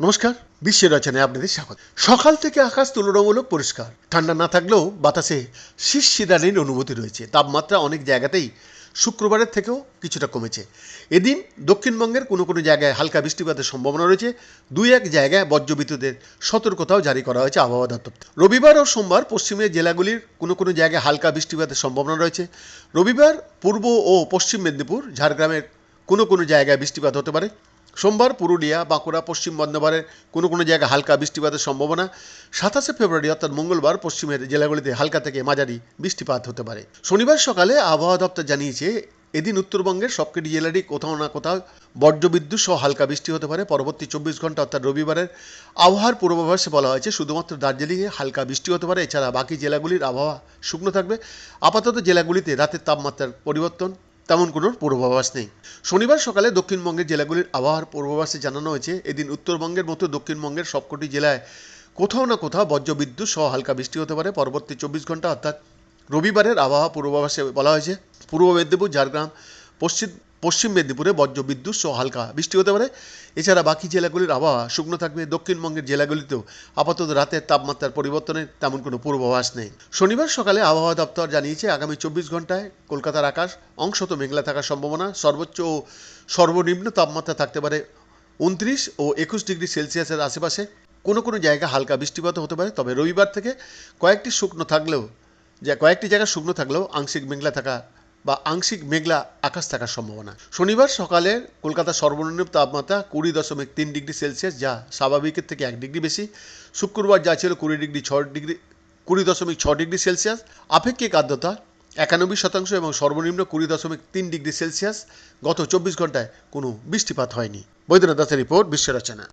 নমস্কার, বিশ্বের রচনায় আপনাদের স্বাগত। সকাল থেকে আকাশ তুলনামূলক পরিষ্কার। ঠান্ডা না থাকলেও বাতাসে শীতশিদানির অনুভূতি রয়েছে। তাপমাত্রা অনেক জায়গাতেই শুক্রবারের থেকেও কিছুটা কমেছে। এদিন দক্ষিণবঙ্গের কোনো কোনো জায়গায় হালকা বৃষ্টিপাতের সম্ভাবনা রয়েছে। দুই এক জায়গায় বজ্রবিদ্যুতের সতর্কতাও জারি করা হয়েছে আবহাওয়া দপ্তর। রবিবার ও সোমবার পশ্চিমের জেলাগুলির কোনো কোনো জায়গায় হালকা বৃষ্টিপাতের সম্ভাবনা রয়েছে। রবিবার পূর্ব ও পশ্চিম মেদিনীপুর, ঝাড়গ্রামের কোনো কোনো জায়গায় বৃষ্টিপাত হতে পারে। সোমবার পুরুলিয়া, বাঁকুড়া, পশ্চিম বর্ধমানের কোনো কোনো জায়গায় হালকা বৃষ্টিপাতের সম্ভাবনা। সাতাশে ফেব্রুয়ারি, অর্থাৎ মঙ্গলবার, পশ্চিমের জেলাগুলিতে হালকা থেকে মাঝারি বৃষ্টিপাত হতে পারে। শনিবার সকালে আবহাওয়া দপ্তর জানিয়েছে, এদিন উত্তরবঙ্গের সবকটি জেলারই কোথাও না কোথাও বজ্রবিদ্যুৎ সহ হালকা বৃষ্টি হতে পারে। পরবর্তী চব্বিশ ঘণ্টা, অর্থাৎ রবিবারের আবহাওয়ার পূর্বাভাসে বলা হয়েছে, শুধুমাত্র দার্জিলিংয়ে হালকা বৃষ্টি হতে পারে। এছাড়া বাকি জেলাগুলির আবহাওয়া শুকনো থাকবে। আপাতত জেলাগুলিতে রাতের তাপমাত্রার পরিবর্তন তেমন কোনো পূর্বাভাস নেই। শনিবার সকালে দক্ষিণবঙ্গের জেলাগুলির আবহাওয়ার পূর্বাভাসে জানানো হয়েছে, এদিন উত্তরবঙ্গের মতো দক্ষিণবঙ্গের সবকটি জেলায় কোথাও না কোথাও বজ্রবিদ্যুৎ সহ হালকা বৃষ্টি হতে পারে। পরবর্তী চব্বিশ ঘণ্টা অর্থাৎ রবিবারের আবহাওয়া পূর্বাভাসে বলা হয়েছে, পূর্ব মেদিনীপুর, ঝাড়গ্রাম, পশ্চিম পশ্চিম মেদিনীপুরে বজ্রবিদ্যুৎ সহ হালকা বৃষ্টি হতে পারে। এছাড়া বাকি জেলাগুলির আবহাওয়া শুকনো থাকবে দক্ষিণবঙ্গের জেলাগুলিতেও আপাতত রাতের তাপমাত্রার পরিবর্তনের তেমন কোনো পূর্বাভাস নেই। শনিবার সকালে আবহাওয়া দপ্তর জানিয়েছে, আগামী চব্বিশ ঘন্টায় কলকাতার আকাশ অংশত মেঘলা থাকার সম্ভাবনা। সর্বোচ্চ ও সর্বনিম্ন তাপমাত্রা থাকতে পারে উনত্রিশ ও একুশ ডিগ্রি সেলসিয়াসের আশেপাশে। কোনো কোনো জায়গা হালকা বৃষ্টিপাত হতে পারে, তবে রবিবার থেকে কয়েকটি শুকনো থাকলেও, যে কয়েকটি জায়গা শুকনো থাকলেও আংশিক মেঘলা থাকা বা আংশিক মেঘলা আকাশ থাকার সম্ভাবনা। শনিবার সকালে কলকাতার সর্বনিম্ন তাপমাত্রা কুড়ি দশমিক তিন ডিগ্রি সেলসিয়াস, যা স্বাভাবিকের থেকে এক ডিগ্রি বেশি। শুক্রবার যা ছিল কুড়ি ডিগ্রি ছ ডিগ্রি, কুড়ি দশমিক ছ ডিগ্রি সেলসিয়াস। আপেক্ষিক আর্দ্রতা একানব্বই শতাংশ এবং সর্বনিম্ন কুড়ি দশমিক তিন ডিগ্রি সেলসিয়াস। গত চব্বিশ ঘন্টায় কোনো বৃষ্টিপাত হয়নি। বৈদ্যনাথ দাসের রিপোর্ট, বিশ্ব রচনা।